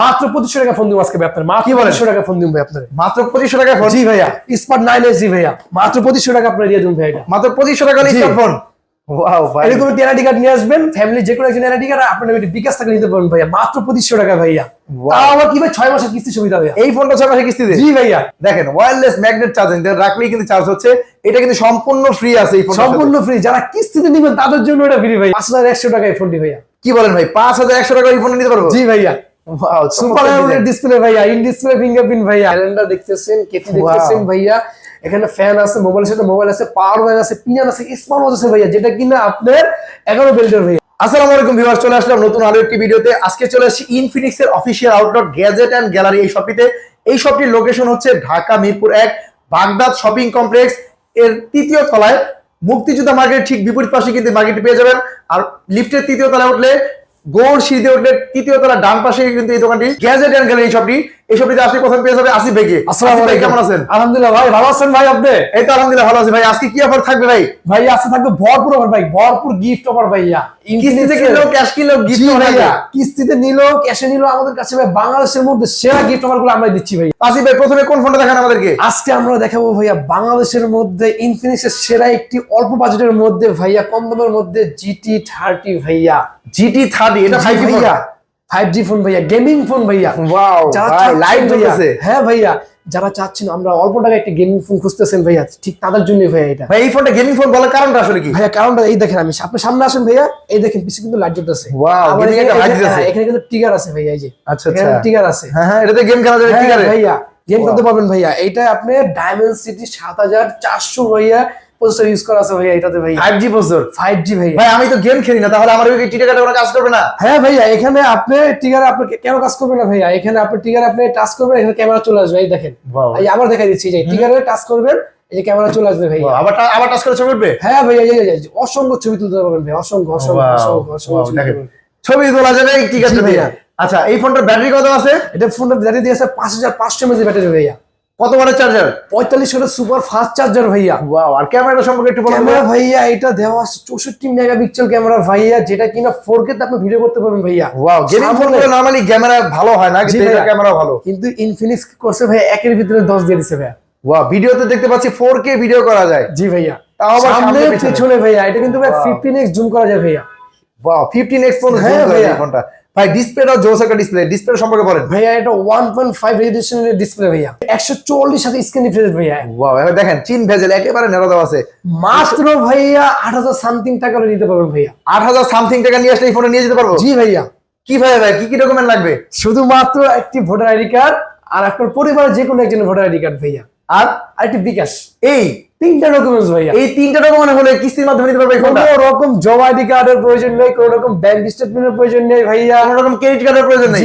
মাত্র পঁচিশশো টাকা ফোন দিব আজকে ভাই আপনার। মাত্র? পঁচিশশো টাকা ফোন দিব ভাই আপনার। মাত্র পঁচিশশো টাকা ফোন? জি ভাইয়া। স্মার্ট নাইন এস জি ভাইয়া। মাত্র পঁচিশশো টাকা আপনার দিয়ে দেবেন ভাই এটা। মাত্র পঁচিশশো টাকা জি। ফোন? এরকম একটি এনআইডি কার্ড নিয়ে আসবেন ফ্যামিলি যে কোনো একজন এনআইডি কার্ড আপনার একটি বিকাশ টাকা নিতে পারবেন ভাইয়া। মাত্র পঁচিশশো টাকা ভাইয়া। তাও আবার কি ভাই ছয় মাসের কিস্তি সুবিধা ভাইয়া? এই ফোনটা ছয় কিস্তিতে জি ভাইয়া। দেখেন ওয়্যারলেস ম্যাগনেট চার্জিং রাখলেই কিন্তু চার্জ হচ্ছে। এটা কিন্তু সম্পূর্ণ ফ্রি আছে এই ফোন সম্পূর্ণ ফ্রি যারা কিস্তিতে নিবেন তাদের জন্য এটা ফ্রি ভাই পাঁচ হাজার একশো টাকা এই ফোনটি ভাইয়া। কি বলেন ভাই পাঁচ হাজার একশো টাকা এই ফোন নিতে পারব? জি ভাইয়া। সুপার চমৎকার অ্যামোলেড design। ডিসপ্লে ভাইয়া ইন ডিসপ্লে ফিঙ্গারপ্রিন্ট ভাইয়া। ক্যালেন্ডার দেখতেছেন কেটে দেখতেছেন ভাইয়া। এখানে ফ্যান আছে মোবাইলের সাথে মোবাইল আছে পাওয়ার ব্যাংক আছে পিনান আছে স্মার্ট ওয়াচ আছে ভাইয়া যেটা কিনা আপনার এগারো বেল্টের ভাইয়া। আসসালামু আলাইকুম ভিউয়ার চলে আসলাম নতুন আরও একটি ভিডিওতে। আজকে চলে আসছি ইনফিনিক্স এর official outlet gadget and gallery এই শপটিতে এই শপটির লোকেশন হচ্ছে ঢাকা মিরপুর এক বাগদাদ শপিং কমপ্লেক্স এর তৃতীয় তলায় মুক্তিযোদ্ধা মার্কেট ঠিক বিপরীত পাশে কিন্তু মার্কেটটি পেয়ে যাবেন। আর লিফটের তৃতীয় তলায় উঠলে গোল সিঁড়িতে উঠলে তৃতীয় তলা ডান পাশে কিন্তু এই দোকানটি গ্যাজেট অ্যান্ড গ্যালারি শপটি এই শপটিতে আসলে প্রথম পেয়ে যাবে আসসালামু আলাইকুম। কেমন আছেন? আলহামদুলিল্লাহ ভাই ভালো আছেন ভাই আপনি? এই তো আলহামদুলিল্লাহ ভালো আছি ভাই। আজকে কি অফার থাকবে ভাই? ভাই আজকে থাকবে ভরপুর অফার ভাই ভরপুর গিফট অফার ভাইয়া। কিস্তিতে কিনলেও ক্যাশ জি গিফট ভাইয়া কিস্তিতে নিলো ক্যাশে নিলো আমাদের কাছে ভাই বাংলাদেশের মধ্যে সেরা গিফট অফারগুলো আমরা দিচ্ছি ভাই আসিফ ভাই প্রথমে কোন ফোনটা দেখান আমাদেরকে? আজকে আমরা দেখাবো ভাইয়া বাংলাদেশের মধ্যে ইনফিনিক্সের সেরা একটি অল্প বাজেটের মধ্যে ভাইয়া কম দামের মধ্যে জিটি থার্টি ভাইয়া। জিটি থার্টি এটা ভাইয়া। ফাইভ জি ফোন ভাইয়া গেমিং ফোন ভাইয়া। হ্যাঁ ভাইয়া যারা চাচ্ছেন আমরা অল্প টাকায় একটা গেমিং ফোন খুঁজতেছেন ভাইয়া ঠিক তাদের জন্য ভাইয়া এটা। ভাই এই ফোনটা গেমিং ফোন বলার কারণটা আসলে কি? ভাইয়া কারণটা এই দেখেন আমি আপনার সামনে আসেন ভাইয়া এই দেখেন কিন্তু লাইট জ্বলতেছে। এখানে-। হ্যাঁ, এখানে কিন্তু টিগার আছে ভাইয়া এই যে। আচ্ছা, এখানে আচ্ছা। টিগার আছে। হ্যাঁ হ্যাঁ এটাতে গেম খেলা যাবে ঠিক হ্যাঁ আছে ভাইয়া গেম. করতে পারবেন ভাইয়া। এইটা আপনি ডায়মন্ড সিটি সাত হাজার চারশো ভাইয়া প্রসেসর ইউজ করা আছে ভাইয়া এটাতে five G processor five G ভাইয়া। ভাই আমি তো গেম খেলি না তাহলে আমার ওই টিটা কোনো কাজ করবে না? হ্যাঁ ভাইয়া এখানে আপনি টিগার আপনি কেন কাজ করবেন না ভাইয়া? এখানে আপনি টিগার আপনি টাচ করবেন এখানে ক্যামেরা চলে আসবে এই দেখেন. এই আবার দেখা দিচ্ছি যে টিগারে টাচ করবেন এই যে ক্যামেরা চলে আসবে ভাইয়া। আবার আবার টাচ করে ছবি উঠবে? হ্যাঁ ভাইয়া এই অসংখ্য ছবি তুলতে পারবেন ভাই অসংখ্য অসংখ্য অসংখ্য ছবি দেখেন। ছবি তোলা যাবে এই আছে ভাইয়া ভাইয়া। আচ্ছা এই ফোনটার ব্যাটারি কত আছে? এটা ফোনটা ব্যাটারি দিয়েছে পাঁচ হাজার পাঁচশো এমএজ ব্যাটারি ভাইয়া। কত ওয়াটের চার্জার পঁয়তাল্লিশ ওয়াটের সুপার ফাস্ট চার্জার ভাইয়া। ওয়াও আর ক্যামেরাটা সম্পর্কে একটু ক্যামেরা ভাইয়া। এটা দেওয়া চৌষট্টি মেগাপিক্সেল ক্যামেরা ভাইয়া যেটা কিনা ফোর কে আপনি ভিডিও করতে পারবেন ভাইয়া। ওয়াও গেমিং ফোন সামনে- নরমালি ক্যামেরা ভালো হয় না কিন্তু এটা ক্যামেরা ভালো। কিন্তু ইনফিনিক্স করছে ভাইয়া একের ভিতরে দশ দিয়ে দিছে ভাইয়া। ওয়াও ভিডিওতে দেখতে পাচ্ছি 4K ভিডিও করা যায়। জি ভাইয়া। তাও আবার সামনে পিছনে। ভাইয়া এটা কিন্তু ভাই Wow. ফিফটিন এক্স জুম করা যায় ভাইয়া। ওয়াও 15x পর্যন্ত জুম করে। এই ফোনটা ভাই ডিসপ্লেটাও জোস একটা ডিসপ্লে ডিসপ্লে সম্পর্কে বলেন। ভাইয়া এটা ওয়ান পয়েন্ট ফাইভ রেডিয়েশনের ডিসপ্লে ভাইয়া। একশো চল্লিশ সাথে স্ক্রিন রিফ্রেশ ভাইয়া। ওয়াও এবার দেখেন চিন ভেজেল একেবারে নেড়া দেওয়া আছে। মাত্র ভাইয়া আট হাজার সামথিং টাকা নিতে পারবেন ভাইয়া। আট হাজার সামথিং টাকা নিয়ে আসলে এই ফোনে নিয়ে যেতে পারব? জি ভাইয়া। কি ভাইয়া ভাই কি কি ডকুমেন্ট লাগবে? শুধুমাত্র একটি ভোটার আইডি কার্ড আর আপনার পরিবারের যে কোনো একজন ভোটার আইডি কার্ড ভাইয়া। আর আর একটি বিকাশ। এই তিনটা ডকুমেন্টস ভাইয়া। এই তিনটা ডকুমেন্ট হলে কিস্তির মাধ্যমে নিতে পারবে কোনো রকম জব আইডি কার্ডের প্রয়োজন নেই কোনো রকম ব্যাংক স্টেটমেন্টের প্রয়োজন নেই ভাইয়া। কোনো রকম ক্রেডিট কার্ডের প্রয়োজন নেই?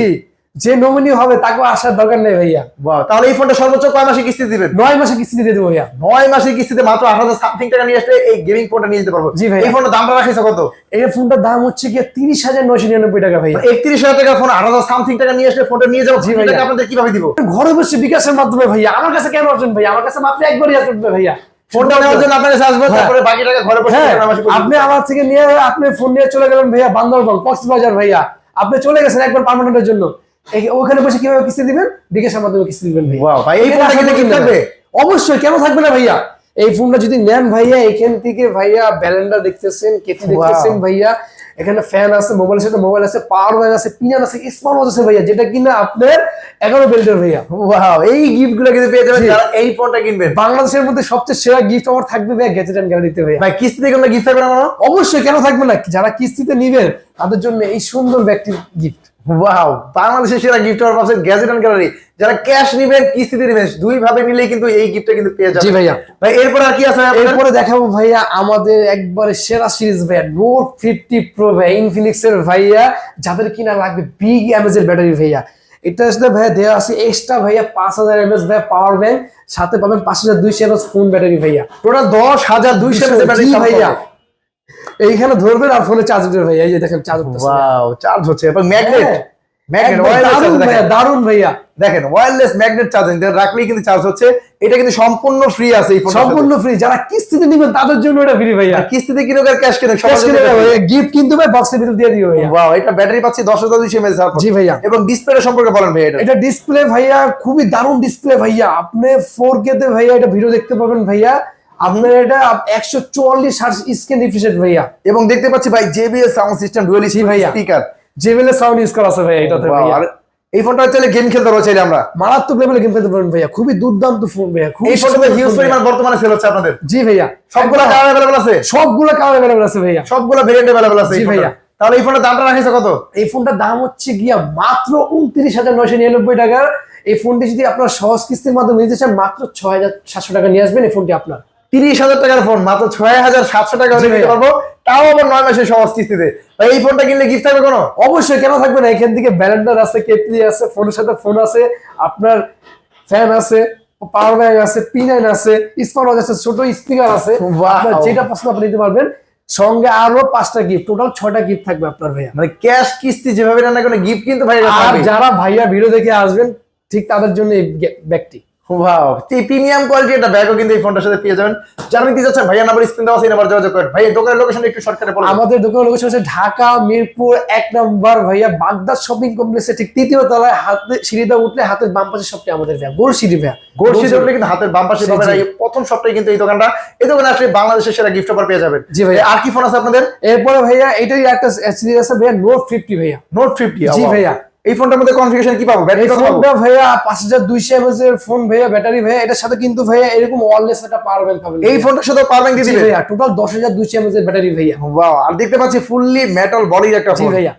যে নমিনি হবে তাকে আসার দরকার নেই ভাইয়া। তাহলে এই ফোনটা সর্বোচ্চ কয় মাসে কিস্তি দিবেন? নয় মাসে কিস্তি দিয়ে দেবো ভাইয়া। নয় মাসের কিস্তিতে মাত্র আট হাজার সামথিং টাকা নিয়ে আসলে এই গেমিং ফোনটা নিয়ে যেতে পারব। জি ভাই। এই ফোনটা দামটা রাখিস কত? এই ফোনটার দাম হচ্ছে গিয়ে তিরিশ হাজার নয়শো নিরানব্বই টাকা একত্রিশ হাজার টাকা ফোন আট হাজার সামথিং টাকা নিয়ে আসলে ফোনটা নিয়ে যাব। জি। আপনাদের কীভাবে দিব? ঘরে বসে বিকাশের মাধ্যমে ভাইয়া। আমার কাছে কেন আসবেন ভাইয়া? আমার কাছে মাত্র একবারই আসবে ভাইয়া। ফোনটা নেওয়ার জন্য আপনার কাছে আসবে হ্যাঁ। তারপরে বাকি টাকা ঘরে বসে হ্যাঁ আপনি আমার থেকে নিয়ে আপনি ফোন নিয়ে চলে গেলেন ভাইয়া বান্দরবান কক্সবাজার ভাইয়া। আপনি চলে গেছেন একবার পার্মানেন্টের জন্য। ওখানে বসে কীভাবে কিস্তি দিবেন? বিকাশের মাধ্যমে কিস্তি দিবেন ভাই, এই ফোনটা আসলে কিনতে? অবশ্যই কেন থাকবে না ভাইয়া? এই ফোনটা যদি নেন ভাইয়া এখান থেকে ভাইয়া ব্যালেন্ডার দেখতেছেন কেটে দেখতেছেন ভাইয়া। এখানে ফ্যান আছে মোবাইলের সাথে মোবাইল আছে পাওয়ার ব্যাংক আছে পিনার আছে স্মার্ট ওয়াচ আছে ভাইয়া যেটা কিনা আপনার এগারো বেল্টের ভাইয়া। ওয়াও এই গিফটগুলো কিন্তু পেয়ে যাবেন। যারা এই ফোনটা কিনবেন। বাংলাদেশের মধ্যে সবচেয়ে সেরা গিফট আমার থাকবে ভাইয়া গ্যাজেট অ্যান্ড গ্যালারিতে ভাইয়া। ভাই কিস্তিতে কোনো গিফট থাকবে না অবশ্যই কেন থাকবে না? যারা কিস্তিতে নিবেন তাদের জন্য এই সুন্দর ব্যক্তির গিফট ওয়াও বাংলাদেশের সেরা গিফট হওয়ার পাশে গ্যাজেট অ্যান্ড গ্যালারি যারা ক্যাশ নিবেন কিস্তিতে নিবেন দুই ভাবে নিলেই কিন্তু এই গিফটটা কিন্তু পেয়ে যাবেন। জি ভাইয়া। ভাই এরপর আর কি আছে? এরপরে দেখাবো ভাইয়া আমাদের একবারে সেরা সিরিজ ভাইয়া নোট ফিফটি প্রো ভাইয়া ইনফিনিক্স এর ভাইয়া যাদের কিনা লাগবে বিগ এমএজ এর ব্যাটারি ভাইয়া। এটা আসলে ভাইয়া দেওয়া আছে এক্সট্রা ভাইয়া পাঁচ হাজার এমএস ভাইয়া পাওয়ার ব্যাংক সাথে পাবেন পাঁচ হাজার দুইশো এমএস ফোন ব্যাটারি ভাইয়া। টোটাল দশ হাজার দুইশো জি ভাইয়া। এইখানে ধরবেন আর ফোনে চার্জ দিবে ভাইয়া এই যে দেখেন চার্জ ওয়াও চার্জ হচ্ছে। এবং ম্যাগনেট wireless ভাইয়া দেখেন। দারুণ ভাইয়া। দেখেন ওয়্যারলেস ম্যাগনেট চার্জিং রাখলেই কিন্তু চার্জ হচ্ছে। এটা কিন্তু সম্পূর্ণ ফ্রি আছে এই ফোনটা সম্পূর্ণ ফ্রি যারা কিস্তিতে নিবেন তাদের জন্য এটা ফ্রি ভাইয়া। কিস্তিতে আর ক্যাশ কিনুক ক্যাশ কিনে গিফট কিন্তু ভাই বক্সের ভিতর দিয়ে দিও ভাইয়া। ওয়াও এটা ব্যাটারি পাচ্ছি দশ হাজার দুইশো জি ভাইয়া। এবং ডিসপ্লে সম্পর্কে বলেন এটা। এটা ডিসপ্লে ভাইয়া খুবই দারুণ ডিসপ্লে ভাইয়া। আপনি ফোর কে তে ভাইয়া এটা ভিডিও দেখতে পাবেন ভাইয়া। আপনার এটা একশো চুয়াল্লিশ হার্স স্ক্রিন রিফ্রেশ ভাইয়া। এবং দেখতে পাচ্ছি ভাই জেবিএল সাউন্ড সিস্টেম ডুয়েল ভাইয়া। স্পিকার জেবেলের সাউন্ড ইউজ করা আছে ভাইয়া এটাতে ভাইয়া। এই ফোনটা চাইলে গেম খেলতে পারব চাইলে আমরা। মারাত্মক লেভেলে গেম খেলতে পারেন ভাইয়া। খুবই দুর্দান্ত ফোন ভাইয়া এই সুন্দর হিউজ পরিমাণ। বর্তমানে সেল হচ্ছে আপনাদের। জি ভাইয়া। সবগুলো কালার অ্যাভেলেবল আছে? সবগুলো কালার অ্যাভেলেবল আছে ভাইয়া। সবগুলো ভেরিয়েন্ট অ্যাভেলেবল আছে জি ভাইয়া। তাহলে এই ফোনটার দামটা রাখিছে কত? এই ফোনটার দাম হচ্ছে গিয়া মাত্র উনত্রিশ হাজার নয়শো নিরানব্বই টাকা এই ফোনটি যদি আপনার সহজ কিস্তির মাধ্যমে নিতে চান মাত্র ছয় হাজার সাতশো টাকা নিয়ে আসবেন এই ফোনটি আপনার। তিরিশ হাজার টাকার ফোন মাত্র ছয় হাজার সাতশো টাকা নিতে পারব। তাও আবার নয় মাসের সহজ কিস্তিতে। এই ফোনটা কিনলে গিফট থাকবে কোনো? অবশ্যই কেন থাকবে না? এখান থেকে ব্যালেন্ডার আছে কেটলি আছে ফোনের সাথে ফোন আছে আপনার ফ্যান আছে পাওয়ার ব্যাংক আছে পি আছে স্মার্ট ওয়াচ আছে ছোট স্পিকার আছে। যেটা পছন্দ আপনি নিতে পারবেন। সঙ্গে আরও পাঁচটা গিফট টোটাল ছয়টা গিফট থাকবে আপনার ভাইয়া। মানে ক্যাশ কিস্তি যেভাবে রান্না করে গিফট কিন্তু ভাই আর যারা ভাইয়া ভিডিও দেখে আসবেন ঠিক তাদের জন্য এই ব্যাগটি ওয়াও প্রিমিয়াম কোয়ালিটি একটা ব্যাগও কিন্তু এই ফোনটার সাথে পেয়ে যাবেন। যারা নিতে চাচ্ছেন ভাইয়া নাম্বার স্ক্রিন দেওয়া আছে নাম্বার যোগাযোগ করেন। ভাই দোকানের লোকেশন একটু শর্টকাটে বলুন আমাদের দোকানের লোকেশন হচ্ছে ঢাকা মিরপুর এক নম্বর। ভাইয়া বাগদাদ শপিং কমপ্লেক্সে ঠিক তৃতীয় তলায় হাতে সিঁড়িতে উঠলে হাতের বাম পাশে সবটি আমাদের ভাইয়া। গোল সিঁড়ি ভাইয়া। উঠলে কিন্তু হাতের বাম পাশে পাবেন। আর এই প্রথম সপ্তাহে কিন্তু এই দোকানটা এই দোকানে আসলে বাংলাদেশের সেরা গিফট অফার পেয়ে যাবেন। জি ভাইয়া। আর কি ফোন আছে আপনাদের? এরপরে ভাইয়া এটাই একটা সিরিজ আছে ভাইয়া নোট ফিফটি ভাইয়া। নোট ফিফটি জি ভাইয়া। এই ফোনটার মধ্যে কনফিগারেশন কি পাবো? ব্যাটারি ফোনটা ভাইয়া পাঁচ হাজার দুইশো এর ফোন ভাইয়া ব্যাটারি ভাইয়া এটার সাথে কিন্তু ভাইয়া এরকম ওয়ারলেস একটা পাওয়ার ব্যাংক পাবেন এই ফোনটার সাথে পাওয়ার ব্যাংক দিয়ে দিবেন ভাইয়া টোটাল দশ হাজার দুইশো এর ব্যাটারি ভাইয়া। ওয়াও আর দেখতে পাচ্ছি ফুললি মেটাল বডির একটা ফোন ভাইয়া।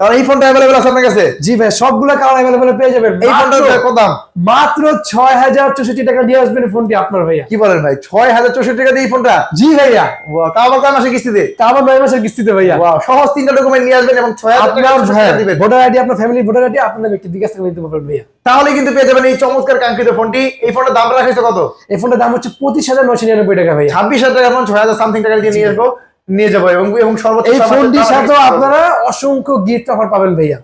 তাহলে এই ফোনটা অ্যাভেলেবল আছে আপনার কাছে? জি ভাইয়া সবগুলো কালার পেয়ে যাবেন। এই ফোনটার কত দাম মাত্র ছয় হাজার চৌষট্টি টাকা দিয়ে আসবেন ফোনটি আপনার ভাইয়া। কি বলেন ভাই ছয় হাজার চৌষট্টি টাকা দিয়ে এই ফোনটা জি ভাইয়া। তাও আবার কয় মাসে কিস্তিতে? আবার নয় মাসের কিস্তিতে ভাইয়া। ওয়াও সহজ তিনটা ডকুমেন্ট নিয়ে আসবেন এবং ছয় হাজার টাকা আপনার দিবেন। ভোটার আইডি আপনার ফ্যামিলি ভোটার আইডি আপনার ব্যক্তি বিকাশ থেকে নিতে পারবেন ভাইয়া। তাহলে কিন্তু পেয়ে যাবেন এই চমৎকার কাঙ্ক্ষিত ফোনটি এই ফোনটার দাম রাখা হয়েছে কত? এই ফোনটার দাম হচ্ছে পঁচিশ হাজার নয়শো নিরানব্বই টাকা ভাইয়া। ছাব্বিশ হাজার টাকা ফোন ছয় হাজার সামথিং টাকা দিয়ে নিয়ে আসব। নিয়ে যাব এবং এবং সর্বোচ্চ এই ফোনটির সাথেও আপনারা অসংখ্য গিফট অফার পাবেন ভাইয়া।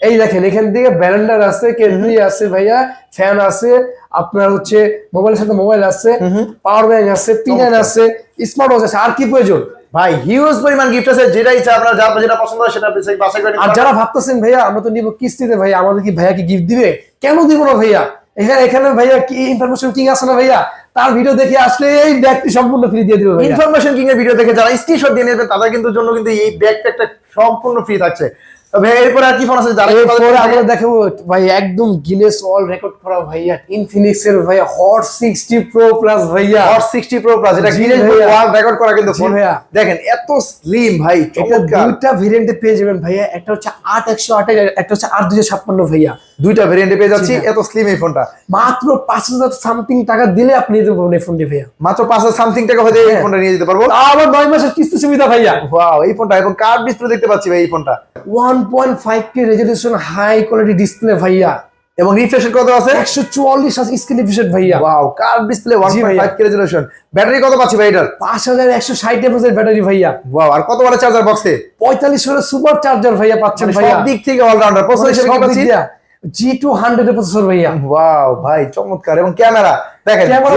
এই দেখেন এখান থেকে ব্যালেন্ডার আছে কেটলি আছে ভাইয়া ফ্যান আছে আপনার হচ্ছে মোবাইলের সাথে মোবাইল আছে পাওয়ার ব্যাংক আছে পিনান আছে স্মার্ট ওয়াচ আছে আর কি প্রয়োজন? ভাই হিউজ পরিমাণ গিফট আছে যেটা ইচ্ছা আপনার যা যেটা পছন্দ হয় সেটা সেই বাসায় করে আর যারা ভাবতেছেন ভাইয়া আমরা তো নিব কিস্তিতে ভাইয়া আমাদের কি ভাইয়া কি গিফট দিবে? কেন দিব না ভাইয়া? এখানে এখানে ভাইয়া কি ইনফরমেশন কিং আছে না ভাইয়া? তার ভিডিও দেখে আসলে এই ব্যাগটি সম্পূর্ণ ফ্রি দিয়ে দেবে ইনফরমেশন কিং এর ভিডিও দেখে যারা স্ক্রিনশট দিয়ে নেবে, তাদের কিন্তু জন্য কিন্তু এই ব্যাগটা একটা সম্পূর্ণ ফ্রি থাকছে। তবে এরপরে আর কি ফোন আছে? এরপরে আমরা দেখাবো ভাই একদম গিনেস অল রেকর্ড করা ভাইয়া ইনফিনিক্স এর ভাইয়া হট সিক্সটি প্রো প্লাস ভাইয়া। হট সিক্সটি প্রো প্লাস এটা গিনেস ওয়ার্ল্ড রেকর্ড করা কিন্তু ফোন ভাইয়া। দেখেন এত স্লিম ভাই এটা দুইটা ভেরিয়েন্টে পেয়ে যাবেন ভাইয়া একটা হচ্ছে আট একশো আট একটা হচ্ছে আট দুশো ছাপ্পান্ন ভাইয়া। দুইটা ভেরিয়েন্টে পেয়ে যাচ্ছি এত স্লিম এই ফোনটা মাত্র পাঁচ হাজার সামথিং টাকা দিলে আপনি এই ফোনটি ভাইয়া। মাত্র পাঁচ হাজার সামথিং টাকা হয়ে এই হ্যাঁ। ফোনটা নিয়ে যেতে পারব। আবার নয় মাসের কিস্তি সুবিধা ভাইয়া। ওয়াও এই ফোনটা এবং কার্ড ডিসপ্লে দেখতে পাচ্ছি ভাই এই ফোনটা one point five K resolution high quality display ভাইয়া। এবং রিফ্রেশ কত আছে? একশো চুয়াল্লিশ স্ক্রিন এফিসিয়েন্ট ভাইয়া। Wow card display one G point ভাইয়া। ফাইভ কে রেজলিউশন ব্যাটারি কত পাচ্ছি ভাই এটার? পাঁচ হাজার একশো ষাট এমএসের ব্যাটারি ভাইয়া। ওয়াও আর কত বড় চার্জার বক্সে পঁয়তাল্লিশ হাজার সুপার চার্জার ভাইয়া পাচ্ছেন মানে ভাইয়া। সব দিক থেকে অলরাউন্ডার প্রসেসর হিসেবে কি পাচ্ছি? জি টু হান্ড্রেড প্রসেসর ভাইয়া। ওয়াও ভাই চমৎকার। এবং ক্যামেরা। দেখেন ক্যামেরা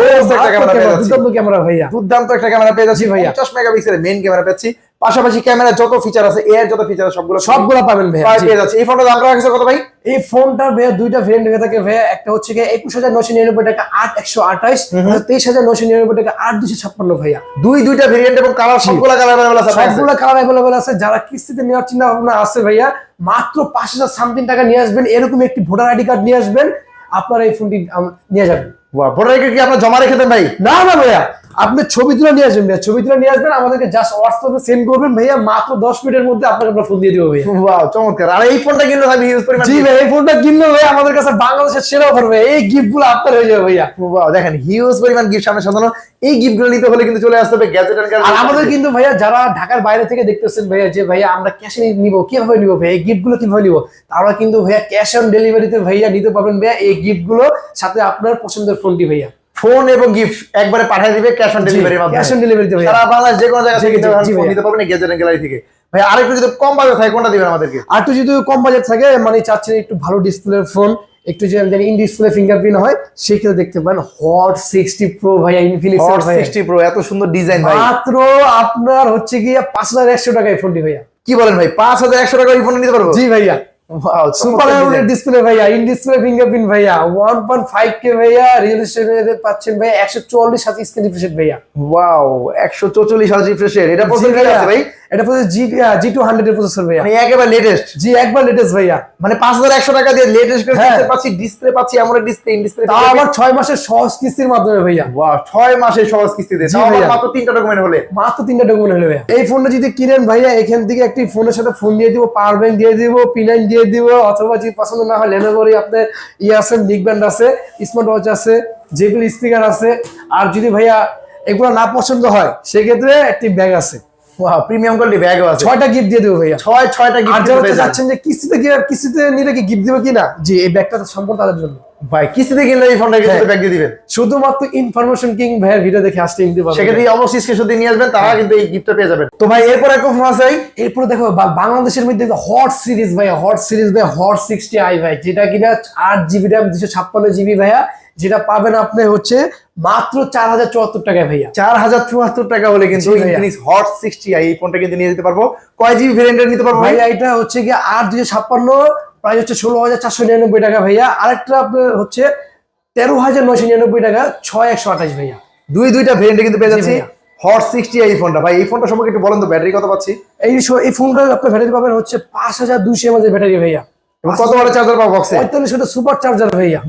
দুর্দান্ত ক্যামেরা ভাইয়া। দুর্দান্ত একটা ক্যামেরা পেয়ে যাচ্ছি। ভাইয়া। পঞ্চাশ মেগাপিক্সেলের মেইন ক্যামেরা পাচ্ছি পাশাপাশি ক্যামেরা যত ফিচার আছে এর যত ফিচার আছে সবগুলো সবগুলো পাবেন ভাইয়া প্রায় জি। পেয়ে যাচ্ছে এই ফোনটার দাম রাখছে কত ভাই এই ফোনটার ভাইয়া দুইটা ভেরিয়েন্ট হয়ে থাকে ভাইয়া একটা হচ্ছে গিয়ে একুশ হাজার নশো নিরানব্বই টাকা আট একশো আঠাইশ তেইশ হাজার নশো নিরানব্বই টাকা আট দুশো ছাপ্পান্ন ভাইয়া দুই দুইটা ভেরিয়েন্ট এবং কালার সবগুলো কালার अवेलेबल আছে আপনার কাছে। সবগুলো কালার অ্যাভেলেবল আছে যারা কিস্তিতে নেওয়ার চিন্তা ভাবনা আছে ভাইয়া মাত্র পাঁচ হাজার সামথিং টাকা নিয়ে আসবেন এরকম একটি ভোটার আইডি কার্ড নিয়ে আসবেন আপনারা এই ফোনটি আম, নিয়ে যাবেন ওয়াও ভোটার আইডি কি আপনার জমা রেখে দেন ভাই না না ভাইয়া আপনি ছবি তুলে নিয়ে আসবেন ভাইয়া ছবি তুলে নিয়ে আসবেন আমাদেরকে জাস্ট হোয়াটসঅ্যাপে সেন্ড করবেন। ভাইয়া মাত্র দশ মিনিটের মধ্যে আপনাকে আমরা ফোন দিয়ে দেবো ভাইয়া। ওয়াও চমৎকার। আর এই ফোনটা কিন্তু আমি ইউজ পরিমাণ জি ভাই এই ফোনটা কিনলে ভাই আমাদের কাছে বাংলাদেশের সেরা অফার ভাই এই গিফটগুলো আপনার হয়ে যাবে ভাইয়া। ওয়াও দেখেন হিউজ পরিমাণ গিফট সামনে সাজানো। এই গিফটগুলো নিতে হলে কিন্তু চলে আসতে হবে গ্যাজেট আর আমাদের কিন্তু ভাইয়া যারা ঢাকার বাইরে থেকে দেখতেছেন ভাইয়া যে ভাইয়া আমরা ক্যাশে নিব কীভাবে নিব ভাইয়া? এই গিফটগুলো কীভাবে নিব? তারা কিন্তু ভাইয়া ক্যাশ অন ডেলিভারিতে ভাইয়া নিতে পারবেন ভাইয়া। এই গিফটগুলো সাথে আপনার পছন্দের ফোনটি ভাইয়া। ফোন এবং গিফট একবারে পাঠিয়ে দিবে ক্যাশ অন ডেলিভারির ক্যাশ অন মাধ্যমে। ডেলিভারিতে ভাইয়া। সারা বাংলাদেশ যে কোনো জায়গা থেকে ফোন নিতে পারবেন গ্যাজেট গ্যালারি থেকে। ভাই আরেকটু যদি কম বাজে থাকে কোনটা দিবেন আমাদেরকে? আর একটু যদি কম বাজেট থাকে মানে চাচ্ছেন একটু ভালো ডিসপ্লে ফোন একটু যে জানি ইন ডিসপ্লে ফিঙ্গারপ্রিন্ট হয় সেই ক্ষেত্রে দেখতে পারেন হট সিক্সটি প্রো ভাইয়া ইনফিনিক্স হট সিক্সটি প্রো এত সুন্দর ডিজাইন ভাই। মাত্র আপনার হচ্ছে গিয়ে পাঁচ হাজার একশো টাকা এই ফোনটি ভাইয়া। কি বলেন ভাই পাঁচ হাজার একশো টাকা এই ফোন নিতে পারব? জি ভাইয়া। সুপার চমৎকার ডিসপ্লে ভাইয়া ইন ডিসপ্লে ফিঙ্গারপ্রিন্ট ভাইয়া ওয়ান পয়েন্ট ফাইভ কে ভাইয়া রিয়েল পাচ্ছেন ভাইয়া একশো চুয়াল্লিশ সাথে স্ক্রিন রিফ্রেশ ভাইয়া। ওয়াও একশো চৌচল্লিশ হাজার রিফ্রেশের এটা পছন্দ আছে ভাই? এটা process G G two hundred এর প্রসেসর ভাইয়া। মানে একেবারে লেটেস্ট জি একবার লেটেস্ট ভাইয়া। মানে পাঁচ হাজার একশো টাকা দিয়ে লেটেস্ট হ্যাঁ। পাচ্ছি ডিসপ্লে পাচ্ছি এমন ডিসপ্লে ডিসপ্লে তাও আবার ছয় মাসের সহজ কিস্তির মাধ্যমে ভাইয়া। ওয়াও ছয় মাসে সহজ কিস্তিতে। মাত্র তিনটা ডকুমেন্ট হলে। মাত্র তিনটা ডকুমেন্ট হলে ভাইয়া। এই ফোনটা যদি কিনেন ভাইয়া এখান থেকে একটি ফোনের সাথে ফোন দিয়ে দিব পাওয়ার ব্যাংক দিয়ে দিব পিনাইন দিয়ে দিব অথবা যদি পছন্দ না হয় লেনোভোরই আপনার ইয়ে আছে নিক ব্যান্ড আছে স্মার্ট ওয়াচ আছে যেগুলো স্পিকার আছে। আর যদি ভাইয়া এগুলো না পছন্দ হয় সেক্ষেত্রে একটি ব্যাগ আছে। ওয়াও প্রিমিয়াম কোয়ালিটি ব্যাগও আছে। ছয়টা গিফট দিয়ে দেবো ভাইয়া। ছয় ছয়টা আর যারা চাচ্ছেন যে কিস্তিতে গিয়ে কিস্তিতে নিলে কি গিফট দিবে কিনা জি এই ব্যাগটা সম্পূর্ণ তাদের জন্য। ভাই কিস্তিতে কিনলে এই ফোনটা কিন্তু হ্যাঁ। ব্যাগ দিয়ে দিবেন। শুধুমাত্র ইনফরমেশন কিং ভাইয়ের ভিডিও দেখে আসতে নিতে পারবেন সেক্ষেত্রে অবশ্যই স্ক্রিনশট নিয়ে আসবেন তারা কিন্তু এই গিফটটা পেয়ে যাবেন। তো ভাই এরপর একটা ফোন আছে। ভাই এরপরে দেখো বাংলাদেশের মধ্যে হট সিরিজ ভাইয়া হট সিরিজ ভাই হট সিক্সটি আই ভাই যেটা কিনা আট জিবি র্যাম দুশো ছাপ্পান্ন জিবি ভাইয়া যেটা পাবেন আপনি হচ্ছে মাত্র চার হাজার চুয়াত্তর টাকায় ভাইয়া। চার হাজার চুয়াত্তর টাকা হলে কিন্তু হট সিক্সটি এই ফোনটা কিন্তু নিয়ে যেতে পারব। কয় জিবি ভেরিয়েন্টের নিতে পারব ভাইয়া এটা হচ্ছে গিয়ে আট দুশো ছাপ্পান্ন প্রাইস হচ্ছে ষোলো হাজার চারশো নিরানব্বই টাকা ভাইয়া। আরেকটা আপনার হচ্ছে তেরো হাজার নয়শো নিরানব্বই টাকা ছয় একশো আঠাশ ভাইয়া। দুই দুইটা ভেরিয়েন্টে কিন্তু পেয়ে যাচ্ছি ভাইয়া। হট সিক্সটি এই ফোনটা ভাই এই ফোনটা সম্পর্কে একটু বলেন তো ব্যাটারি কত পাচ্ছি? এই এই ফোনটা আপনার ব্যাটারি পাবেন হচ্ছে পাঁচ হাজার দুইশো এমএজ ব্যাটারি ভাইয়া। এবং কত বড় চার্জার পাবো বক্সে পঁয়তাল্লিশ সুপার চার্জার ভাইয়া।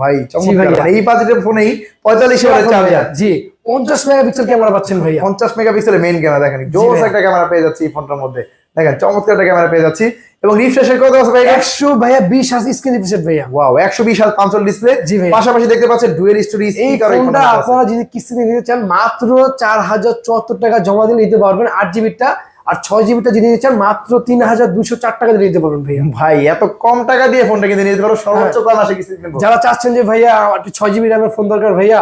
ভাই চমৎকার। এই বাজেটের ফোনেই পঁয়তাল্লিশ হাজার চার্জার জি। পঞ্চাশ মেগাপিক্সেল ক্যামেরা পাচ্ছেন ভাইয়া। পঞ্চাশ মেগাপিক্সেলের মেইন ক্যামেরা দেখেন জোস একটা ক্যামেরা পেয়ে যাচ্ছি এই ফোনটার মধ্যে। দেখেন চমৎকার একটা ক্যামেরা পেয়ে যাচ্ছি। এবং রিফ্রেশের কত আছে ভাই একশো ভাইয়া বিশ হাজার স্ক্রিন রিফ্রেশ ভাইয়া। ওয়াও একশো বিশ হাজার পাঁচশো ডিসপ্লে জি ভাইয়া। পাশাপাশি দেখতে পাচ্ছেন ডুয়েল স্টোরি এই ফোনটা আপনারা যদি কিস্তিতে নিতে চান মাত্র চার হাজার চুয়াত্তর টাকা জমা দিয়ে নিতে পারবেন। আট জিবিটা আর ছয় জিবিটা যদি নিতে চান মাত্র তিন হাজার দুশো চার টাকা দিয়ে নিতে পারবেন ভাইয়া। ভাই এত কম টাকা দিয়ে ফোনটা কিনে নিতে পারো সর্বোচ্চ কয় মাসে কিস্তি কিনবো। যারা চাচ্ছেন যে ভাইয়া ছয় জিবি র্যামের ফোন দরকার ভাইয়া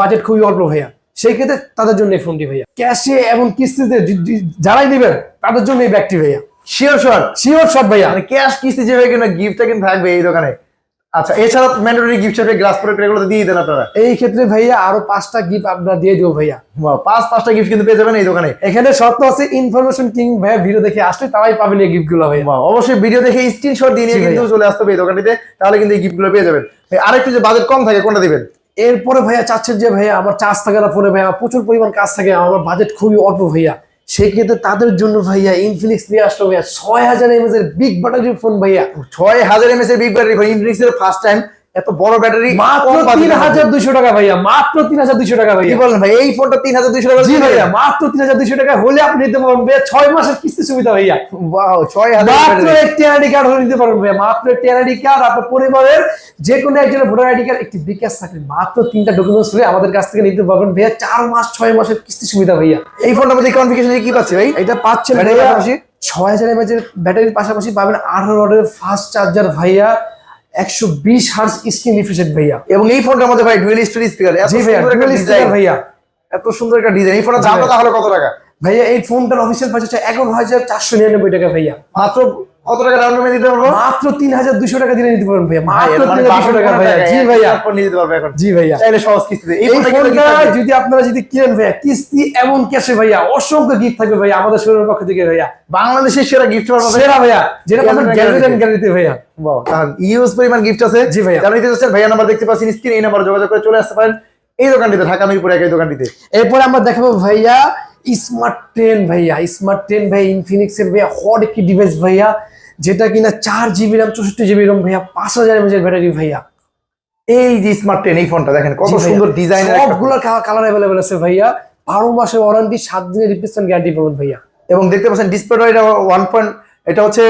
বাজেট খুবই অল্প ভাইয়া। সেই ক্ষেত্রে তাদের জন্য এই ফোনটি ভাইয়া। ক্যাশে এবং কিস্তিতে যারাই নেবেন তাদের জন্য এই ব্যাগটি ভাইয়া। শিওর শিওর সব ভাইয়া। মানে ক্যাশ কিস্তি যেভাবে কিনা গিফটটা কিন্তু থাকবে এই দোকানে। আচ্ছা এছাড়া ম্যান্ডেটরি গিফট হিসেবে গ্লাস প্রোডাক্ট এগুলো দিয়ে দেন আপনারা। এই ক্ষেত্রে ভাইয়া আরও পাঁচটা গিফট আপনারা দিয়ে দেবো ভাইয়া। পাঁচ পাঁচটা গিফট কিন্তু পেয়ে যাবেন এই দোকানে। এখানে শর্ত আছে ইনফরমেশন কিং ভাইয়া ভিডিও দেখে আসলে তারাই পাবেন এই গিফটগুলো ভাইয়া অবশ্যই ভিডিও দেখে স্ক্রিনশট দিয়ে নিয়ে কিন্তু চলে আসতে হবে এই দোকানটিতে তাহলে কিন্তু এই গিফটগুলো পেয়ে যাবেন। আরেকটু যে বাজেট কম থাকে কোনটা দিবেন? এরপরে ভাইয়া চাচ্ছেন যে ভাইয়া আমার চার্জ থাকে না ফোনে ভাইয়া প্রচুর পরিমাণ কাজ থাকে আমার বাজেট খুবই অল্প ভাইয়া। সেই ক্ষেত্রে তাদের জন্য ভাইয়া ইনফিনিক্স নিয়ে আসলো ভাইয়া ছয় হাজার এমএস এর বিগ ব্যাটারি ফোন ভাইয়া। ছয় হাজার এমএস এর বিগ ব্যাটারি ফোন ইনফিনিক্স এর ফার্স্ট টাইম এত বড় ব্যাটারি মাত্র তিন হাজার দুইশো টাকা ভাইয়া মাত্র তিন হাজার দুইশো টাকা ভাইয়া। বলেন ভাই এই ফোনটা তিন হাজার দুইশো টাকা জি ভাইয়া মাত্র তিন হাজার দুইশো টাকা হলে আপনি নিতে পারবেন ভাইয়া ছয় মাসের কিস্তি সুবিধা ভাইয়া। ওয়াও ছয় হাজার মাত্র একটি আইডি কার্ড হলে নিতে পারবেন ভাইয়া মাত্র একটি আইডি কার্ড আপনার পরিবারের যে কোনো একজনের ভোটার আইডি কার্ড একটি বিকাশ থাকলে মাত্র তিনটা ডকুমেন্টস হলে আমাদের কাছ থেকে নিতে পারবেন ভাইয়া চার মাস ছয় মাসের কিস্তি সুবিধা ভাইয়া। এই ফোনটা মধ্যে কনফিগারেশন কি পাচ্ছি ভাই? এটা পাচ্ছেন ছয় হাজার এমএচ এর ব্যাটারির পাশাপাশি পাবেন আঠারো ওয়াটের ফাস্ট চার্জার ভাইয়া। একশো বিশ হার্স স্ক্রিন ভাইয়া। এবং এই ফোনটা আমাদের ভাই ডুয়েল স্টোরি স্পিকার জি ভাইয়া ভাইয়া। এত সুন্দর একটা ডিজাইন এই ফোনটার জি দামটা তাহলে কত টাকা? ভাইয়া এই ফোনটার অফিসিয়াল প্রাইস হচ্ছে এগারো হাজার চারশো নিরানব্বই টাকা ভাইয়া। মাত্র কত টাকা ডাউন পেমেন্ট দিতে পারব? মাত্র তিন হাজার দুশো টাকা দিলে নিতে পারবেন ভাইয়া। মাত্র তিন হাজার টাকা ভাইয়া। জি ভাইয়া। ফোন পারবে এখন। জি ভাইয়া। চাইলে সহজ কিস্তিতে এই ফোনটা। যদি আপনারা যদি কিনেন ভাইয়া কিস্তি এমন ক্যাশে ভাইয়া অসংখ্য গিফট থাকবে ভাইয়া আমাদের পক্ষ থেকে ভাইয়া। বাংলাদেশের সেরা গিফট পাবে সেরা ভাইয়া যেটা পাবেন guarantee। গ্যালারিতে ভাইয়া। ইউজ পরিমাণ গিফট আছে। জি ভাইয়া। যারা নিতে চাচ্ছেন ভাইয়া নাম্বার দেখতে পাচ্ছেন স্ক্রিনে এই নাম্বার যোগাযোগ করে চলে আসতে পারেন। এই দোকানটিতে ঢাকা মিরপুর এক দোকানটিতে। এরপরে আমরা দেখাবো ভাইয়া স্মার্ট টেন ভাইয়া। স্মার্ট টেন ভাইয়া ইনফিনিক্স এর ভাইয়া হট একটি ডিভাইস ভাইয়া। যেটা কিনা চার জিবি র্যাম চৌষট্টি জিবি র্যাম ভাইয়া পাঁচ হাজার এর ব্যাটারি ভাইয়া। এই যে স্মার্ট টেন এই ফোনটা দেখেন কত সুন্দর ডিজাইন সবগুলো কালার অ্যাভেলেবেল আছে ভাইয়া। বারো মাসের ওয়ারেন্টি সাত দিনের রিপ্লেসমেন্ট গ্যারান্টি পাবেন ভাইয়া। এবং দেখতে পাচ্ছেন ডিসপ্লে এটা ওয়ান পয়েন্ট এটা হচ্ছে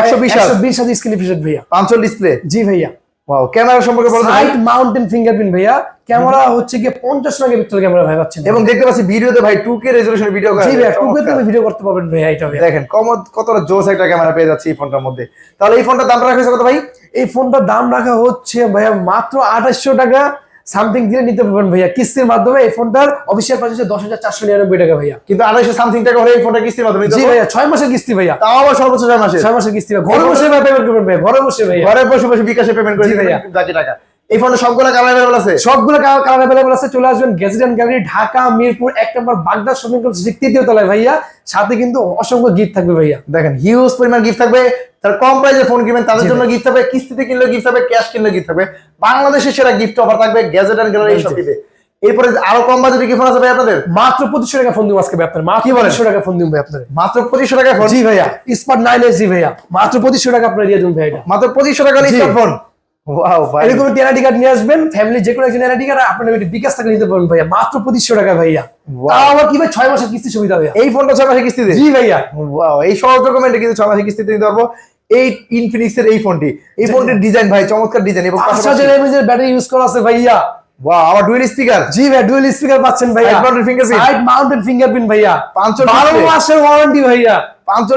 একশো বিশ হাজার বিশ হাজার স্ক্রিন ভাইয়া। পাঁচশো ডিসপ্লে জি ভাইয়া। ওয়াও ক্যামেরা সম্পর্কে বলতে সাইড মাউন্টেন ফিঙ্গারপ্রিন্ট ভাইয়া। ক্যামেরা হচ্ছে গিয়ে পঞ্চাশ মেগাপিক্সেল ক্যামেরা ভাই পাচ্ছেন। এবং দেখতে পাচ্ছি ভিডিওতে ভাই টু কে ভিডিও ভিডিও জি ভাইয়া টুকে তুমি ভিডিও করতে পারবেন ভাইয়া এটা ভাই দেখেন কম কতটা জোস একটা ক্যামেরা পেয়ে যাচ্ছে এই ফোনটার মধ্যে। তাহলে এই ফোনটার দাম রাখা হয়েছে কত ভাই? এই ফোনটার দাম রাখা হচ্ছে ভাইয়া মাত্র 2800 টাকা। সামথিং দিলে নিতে পারবেন ভাইয়া। কিস্তির মাধ্যমে এই ফোনটার অফিসিয়াল প্রাইস হচ্ছে দশ হাজার চারশো নিরানব্বই টাকা ভাইয়া। কিন্তু আড়াইশো সামথিং টাকা হলে এই ফোনটা কিস্তির মাধ্যমে জি ভাইয়া ছয় মাসের কিস্তি ভাইয়া। তাও আবার সর্বোচ্চ ছয় মাসে ছয় মাসের কিস্তি ঘরে বসে পেমেন্ট করবেন ভাইয়া ঘরে বসে ভাইয়া ঘরে বসে বসে বিকাশে পেমেন্ট করে ভাইয়া। টাকা। এই ফোনটা সবগুলো কালার অ্যাভেলেবল আছে? সবগুলো কালার অ্যাভেলেবল আছে চলে আসবেন gadget and gallery Dhaka Mirpur এক নম্বর বাগদা শপিং কমপ্লেক্স তৃতীয় তলায় ভাইয়া। সাথে কিন্তু অসংখ্য গিফট থাকবে ভাইয়া। দেখেন হিউজ পরিমাণ গিফট থাকবে। তার কম প্রাইসে ফোন কিনবেন তাদের জন্য গিফট থাকবে কিস্তিতে কিনলে গিফট থাকবে ক্যাশ কিনলে গিফট থাকবে। বাংলাদেশের সেরা গিফট অফার থাকবে গ্যাজেট এন্ড গ্যালারি। শপিতে এরপরে আরও কম বাজেটে কি ফোন আছে ভাই আপনাদের? মাত্র পঁচিশশো টাকা ফোন দিব আজকে আপনার মাত্র? পঁচিশশো টাকা ফোন দিব ভাই আপনার মাত্র পঁচিশশো টাকা ফোন জি ভাইয়া। স্মার্ট নাইন এস জি ভাইয়া। মাত্র পঁচিশশো টাকা আপনার দিয়ে দেবেন ভাই মাত্র পঁচিশশো টাকা জি। এরকম টেনাটি কার্ড নিয়ে আসবেন ফ্যামিলি যে কোনো একজন টেনাটি কার্ড আপনার বিকাশ টাকা নিতে পারবেন ভাইয়া মাত্র পঁচিশশো টাকা ভাইয়া। তাও আবার কি ভাই ছয় মাসের কিস্তি সুবিধা ভাইয়া? এই ফোনটা ছয় মাসে কিস্তিতে জি ভাইয়া। এই সহজ রকমের কিন্তু ছয় মাসে কিস্তিতে নিতে পারব। এই ইনফিনিক্স এর এই ফোনটি এই ফোনটির ডিজাইন ভাই চমৎকার ডিজাইন এবং পাঁচ হাজার এমএজ এর ব্যাটারি ইউজ করা আছে ভাইয়া। আবার ডুয়েল স্পিকার জি ভাই ডুয়েল স্পিকার পাচ্ছেন ভাইয়া? মাউন্টেড ফিঙ্গারপ্রিন্ট ভাইয়া। পাঁচশো বারো মাসের ওয়ারেন্টি ভাইয়া।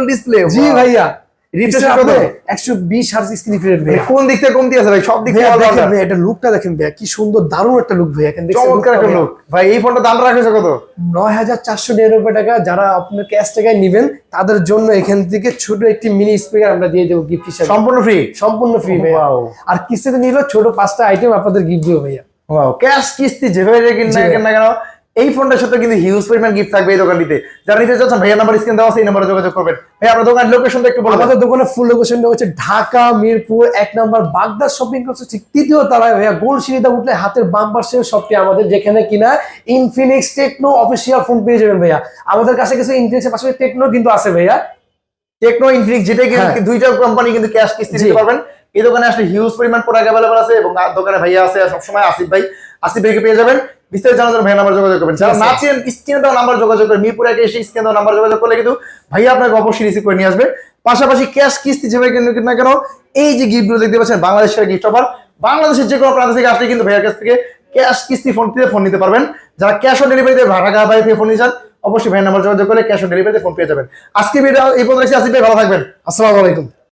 ডিসপ্লে জি ভাইয়া। Refresh Refresh কত? একশো বিশ হার্জ স্ক্রিন রিফ্রেশ ভাইয়া কোন দিক থেকে কমতি আছে ভাই? সব দিক থেকে দেখেন rounder। এটা লুকটা দেখেন ভাইয়া কি সুন্দর দারুণ একটা লুক ভাইয়া। এখানে দেখছেন চমৎকার একটা লোক ভাই এই ফোনটা দাম রাখেছে কত? নয় হাজার চারশো নিরানব্বই টাকা। যারা আপনার ক্যাশ টাকায় নেবেন তাদের জন্য এখান থেকে ছোট একটি মিনি স্পিকার আমরা দিয়ে দেবো গিফট হিসাবে। সম্পূর্ণ ফ্রি সম্পূর্ণ ফ্রি. আর কিস্তিতে নিলে ছোট পাঁচটা আইটেম আপনাদের গিফট দেবো ভাইয়া। ওয়াও ক্যাশ কিস্তি যেভাবে না কেন এই ফোনটার সাথে কিন্তু হিউজ পরিমাণ গিফট থাকবে এই দোকানটিতে। যারা নিতে চাচ্ছেন ভাইয়া নাম্বার স্ক্রিন দেওয়া আছে এই নাম্বারে যোগাযোগ করবেন। ভাই আপনার দোকানের লোকেশনটা একটু বলবেন আমাদের দোকানের ফুল লোকেশনটা হচ্ছে ঢাকা মিরপুর এক নম্বর বাগদা শপিং কমপ্লেক্স ঠিক তৃতীয় তলায়। ভাইয়া গোল সিঁড়িতে উঠলে হাতের বাম পাশের শপটি আমাদের যেখানে কিনা ইনফিনিক্স টেকনো অফিসিয়াল ফোন পেয়ে যাবেন ভাইয়া। আমাদের কাছে কিছু ইনফিনিক্সের পাশাপাশি টেকনো কিন্তু আছে ভাইয়া। টেকনো ইনফিনিক্স যেটা। কিন্তু দুইটা কোম্পানি কিন্তু ক্যাশ কিস্তি। দিতে পারবেন। এই দোকানে আসলে হিউজ পরিমাণ প্রোডাক্ট অ্যাভেলেবল আছে এবং দোকানে ভাইয়া আছে সবসময় আসিফ ভাই। আসিফ ভাইকে পেয়ে যাবেন। বিস্তারিত জানার জন্য ভাইয়া নাম্বার যোগাযোগ করবেন। যারা। না চেন স্ক্রিনে দেওয়া নাম্বার যোগাযোগ করেন মিরপুর একে এসে স্ক্রিনে দেওয়া নাম্বার যোগাযোগ করলে কিন্তু ভাইয়া আপনাকে অবশ্যই রিসিভ করে নিয়ে আসবে। পাশাপাশি ক্যাশ কিস্তি যেভাবে কিন্তু না কেন এই যে গিফটগুলো দেখতে পাচ্ছেন বাংলাদেশের গিফট অফার বাংলাদেশের যে কোনো প্রান্ত থেকে আসলে কিন্তু ভাইয়ার কাছ থেকে ক্যাশ কিস্তি ফোন থেকে ফোন নিতে পারবেন। যারা ক্যাশ অন ডেলিভারিতে ঢাকা বাইরে থেকে ফোন নিয়ে যান অবশ্যই ভাইয়ের নাম্বার যোগাযোগ করে ক্যাশ অন ডেলিভারিতে ফোন পেয়ে যাবেন। আজকে ভিডিও এই পর্যন্ত আসিফ ভাই ভালো থাকবেন। আসসালামু আলাইকুম।